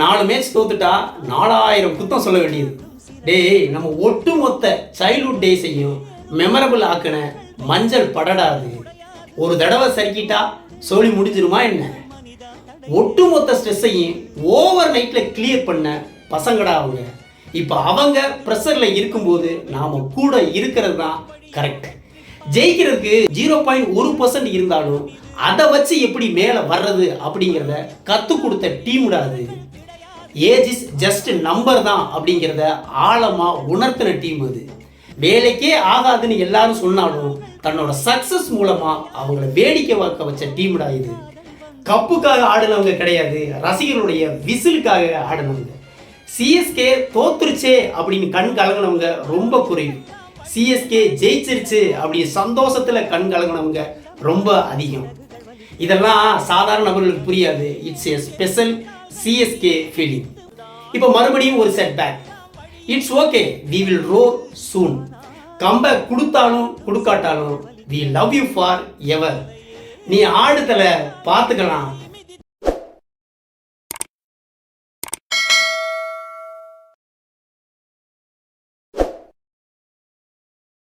நாலு மேட்ச் தோத்துட்டா நாலாயிரம் குத்தம் சொல்ல வேண்டியது. டேய் நம்ம ஒட்டுமொத்த சைல்ட்ஹுட் டேஸையும் மெமரபிள் ஆக்கின மஞ்சள் படடாது. ஒரு தடவை சறுக்கிட்டா சோழி முடிஞ்சிருமா என்ன? ஒட்டுமொத்த ஸ்ட்ரெஸ்ஸையும் ஓவர் நைட்டில் கிளியர் பண்ண பசங்கடா அவங்க. இப்போ அவங்க ப்ரெஷரில் இருக்கும்போது நாம் கூட இருக்கிறது தான் கரெக்ட் ஜெயிக்கிறதுக்கு ஜீரோ பாயிண்ட் ஒரு பர்சன்ட் இருந்தாலும் அதை வச்சு எப்படி மேலே வர்றது அப்படிங்கிறத கற்றுக் கொடுத்த டீமுடாது ஏஜ் இஸ் ஜஸ்ட் நம்பர் தான் அப்படிங்கிறத ஆழமாக உணர்த்தின டீம் அது. வேலைக்கே ஆகாதுன்னு எல்லாரும் சொன்னாலும் தன்னோட சக்ஸஸ் மூலமாக அவங்கள வேடிக்கை பார்க்க வச்ச டீம்டா இது. கப்புக்காக ஆடினவங்க கிடையாது ரசிகர்களுடைய விசிலுக்காக ஆடினவங்க. சிஎஸ்கே தோத்துருச்சே அப்படின்னு கண் கலங்கினவங்க ரொம்ப குறைவு. சிஎஸ்கே ஜெயிச்சிருச்சு அப்படி சந்தோஷத்தில் கண் கலங்கினவங்க ரொம்ப அதிகம். இதெல்லாம் சாதாரண நபர்களுக்கு புரியாது. It's a special CSK feeling இப்போ மறுபடியும் ஒரு setback it's okay we will roar soon comeback கொடுத்தாலும் கொடுக்காட்டாலும் we love you forever நீ ஆடுதலை பார்த்துக்கலாம்.